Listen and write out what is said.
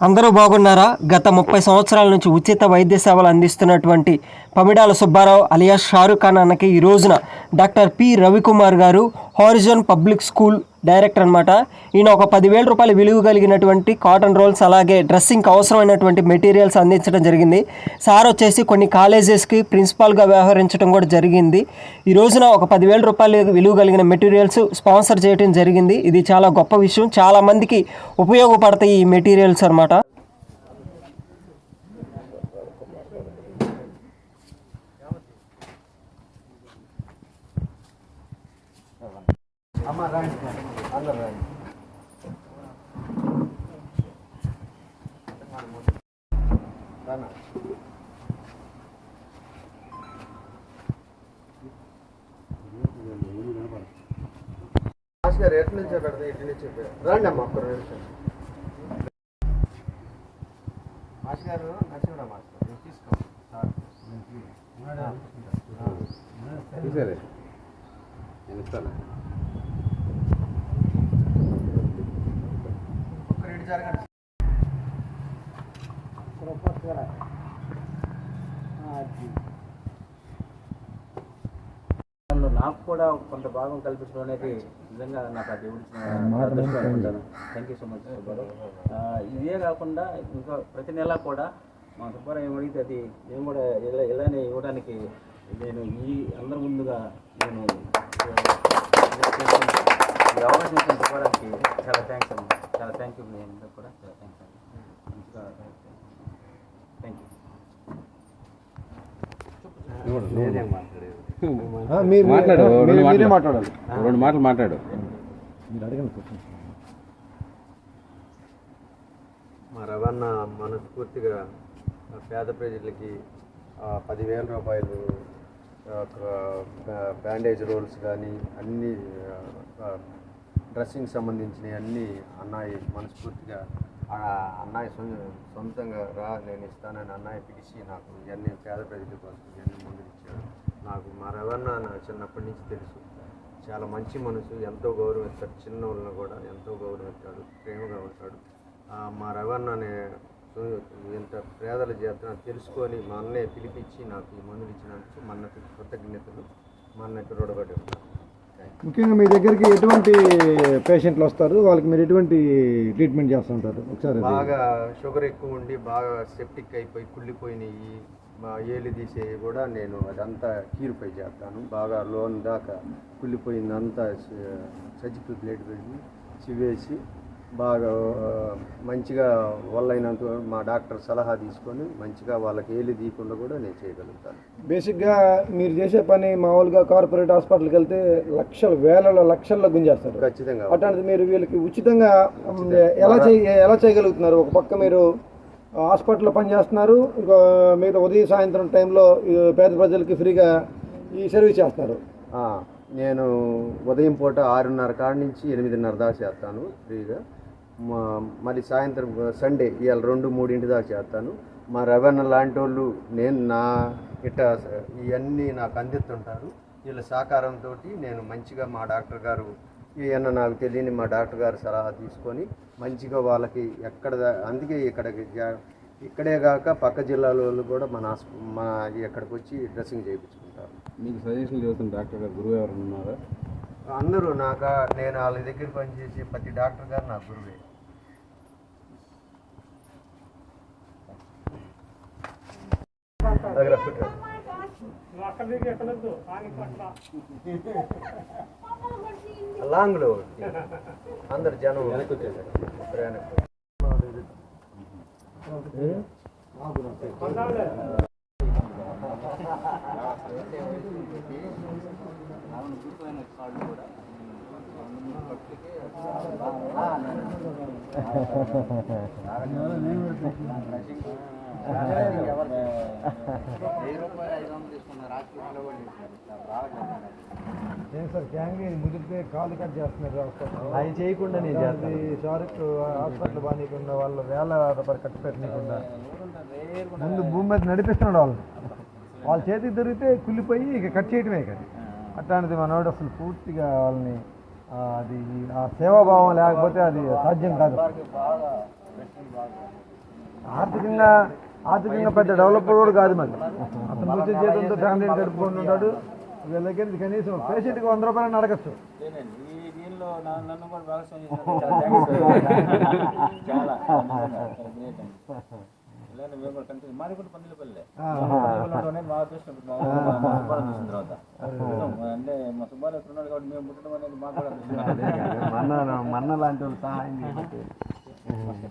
అందరూ బాగున్నారా? గత ముప్పై సంవత్సరాల నుంచి ఉచిత వైద్య సేవలు అందిస్తున్నటువంటి పమిడాల సుబ్బారావు అలియాస్ షారుఖ్ ఖాన్ అన్నకి ఈ రోజున డాక్టర్ పి రవికుమార్ గారు హారిజన్ పబ్లిక్ స్కూల్ డైరెక్టర్ అనమాట ఈయన ఒక పదివేల రూపాయల విలువ కలిగినటువంటి కాటన్ రోల్స్ అలాగే డ్రెస్సింగ్కి అవసరమైనటువంటి మెటీరియల్స్ అందించడం జరిగింది. సార్ వచ్చేసి కొన్ని కాలేజెస్కి ప్రిన్సిపాల్గా వ్యవహరించడం కూడా జరిగింది. ఈ రోజున ఒక పదివేల రూపాయల విలువ కలిగిన మెటీరియల్స్ స్పాన్సర్ చేయడం జరిగింది. ఇది చాలా గొప్ప విషయం. చాలామందికి ఉపయోగపడతాయి ఈ మెటీరియల్స్ అనమాట మాస్ గారు ఎటు నుంచి పెడతా ఇటు నుంచి రండి అమ్మ ఒక్క నిమిషం మాస్టర్ గారు నచ్చిన మాస్టర్ గారు తీసుకోండి సార్ చూసారే నేను ఇస్తాను దానిలో నాకు కూడా కొంత భాగం కల్పించడం అనేది నిజంగా నాకు అది దేవుడి thank you so much Subbarao. ఆ, ఇదే కాకుండా ఇంకా ప్రతి నెల కూడా మా సుబ్బారావు ఏం అడిగితే అది నేను కూడా ఇలా ఇలానే ఇవ్వడానికి నేను ఈ అందరి ముందుగా నేను ఈ అవకాశం ఇచ్చిన సుబ్బారావుకి చాలా థ్యాంక్స్ అమ్మా. చాలా థ్యాంక్ యూ నేను కూడా. చాలా థ్యాంక్స్ అండి. మంచిగా థ్యాంక్ యూ మీరు మాట్లాడు రెండు మీరే మాటలు మాట్లాడాలి. రెండు మాటలు మాట్లాడు. మా రవణ మనస్ఫూర్తిగా పేద ప్రజలకి పదివేల రూపాయలు బ్యాండేజ్ రోల్స్ కానీ అన్ని డ్రెస్సింగ్ సంబంధించినవి అన్నీ అన్నయ్య మనస్ఫూర్తిగా ఆ అన్నయ్య సొంతంగా రా నేను ఇస్తానని అన్నయ్య పిలిచి నాకు ఇవన్నీ పేద ప్రజల కోసం ఇవన్నీ ముందుకు ఇచ్చాడు. నాకు మా రవణ నా చిన్నప్పటి నుంచి తెలుసు. చాలా మంచి మనసు ఎంతో గౌరవిస్తాడు. చిన్న వాళ్ళని కూడా ఎంతో గౌరవిస్తాడు ప్రేమగా ఉంటాడు. మా రవణ అనే ఇంత పేదల చేత తెలుసుకొని మా అన్నయ్య పిలిపించి నాకు ఈ మందులు ఇచ్చినందుకు మా కృతజ్ఞతలు. మా అన్నకి రుణపడి ఉంటాను ముఖ్యంగా మీ దగ్గరికి ఎటువంటి పేషెంట్లు వస్తారు? వాళ్ళకి మీరు ఎటువంటి ట్రీట్మెంట్ చేస్తుంటారు ఒకసారి బాగా షుగర్ ఎక్కువ ఉండి బాగా సెప్టిక్ అయిపోయి కుళ్ళిపోయినాయి. మా ఏలు తీసేవి కూడా నేను అదంతా క్యూరిఫై చేస్తాను. బాగా లోన్ దాకా కుళ్ళిపోయిందంతా సర్జికల్ ప్లేట్ పెట్టి చివేసి బాగా మంచిగా వాళ్ళైనంత మా డాక్టర్ సలహా తీసుకొని మంచిగా వాళ్ళకి ఏలు తీయకుండా కూడా నేను చేయగలుగుతాను. బేసిక్గా మీరు చేసే పని మామూలుగా కార్పొరేట్ హాస్పిటల్కి వెళ్తే లక్షల వేల లక్షల్లో గుంజేస్తారు. ఖచ్చితంగా అట్లాంటిది మీరు వీళ్ళకి ఉచితంగా ఎలా చేయ ఎలా చేయగలుగుతున్నారు? ఒక పక్క మీరు హాస్పిటల్లో పనిచేస్తున్నారు ఇంకో మిగతా ఉదయం సాయంత్రం టైంలో పేద ప్రజలకి ఫ్రీగా ఈ సర్వీస్ చేస్తున్నారు. నేను ఉదయం పూట ఆరున్నర కాడ నుంచి ఎనిమిదిన్నర దాకా చేస్తాను ఫ్రీగా. మా- మళ్ళీ సాయంత్రం సండే ఇవాళ రెండు మూడింటి దాకా చేస్తాను. మా రవణ లాంటి వాళ్ళు నేను నా ఇట్ట ఇవన్నీ నాకు అందిస్తుంటారు. వీళ్ళ సహకారంతో నేను మంచిగా మా డాక్టర్ గారు ఏమన్నా నాకు తెలియని మా డాక్టర్ గారు సలహా తీసుకొని మంచిగా వాళ్ళకి ఎక్కడ అందుకే ఇక్కడికి ఇక్కడే కాక పక్క జిల్లాల వాళ్ళు కూడా మన మా మన ఇక్కడికి వచ్చి డ్రెస్సింగ్ చేయించుకుంటారు. మీకు సజెషన్ చెబుతున్న డాక్టర్ గారు గురువు ఎవరు ఉన్నారా? అందరూ నాకు నేను వాళ్ళ దగ్గర పనిచేసే ప్రతి డాక్టర్ గారు నా గురువే. లాంగ్లో అందరు జనం ప్రయాణం. ఏం సార్ గ్యాంగ్ ముదిరితే కాలు కట్ చేస్తున్నారు అవి చేయకుండా నేను చేస్తాను. షారుక్ హాస్పిటల్ బాగానీకుండా వాళ్ళ వేల రూపాయలు ఖర్చు పెట్టనీయకుండా ముందు భూమి మీద నడిపిస్తున్నాడు వాళ్ళని వాళ్ళ చేతికి దొరికితే కుళ్ళిపోయి ఇక కట్ చేయటమే కదా అట్లాంటిది మనోడు అసలు పూర్తిగా వాళ్ళని అది ఆ సేవాభావం లేకపోతే అది సాధ్యం కాదు. ఆర్థికంగా ఆర్థికంగా పెద్ద డెవలపర్ కూడా కాదు మరి. అతను వచ్చే జీతంతో ఫ్యామిలీని గడుపుకొని ఉంటాడు. వీళ్ళ దగ్గర నుంచి కనీసం పేషెంట్కి వంద రూపాయలు అడగచ్చు. లేదండి ఈ దీనిలో నా- నన్ను కూడా మాది పందిలపల్లి మా అదృష్టం తర్వాత మన్న మన్న లాంటి వాళ్ళు సహాయం చేయబట్టి ఉంటామ్మా.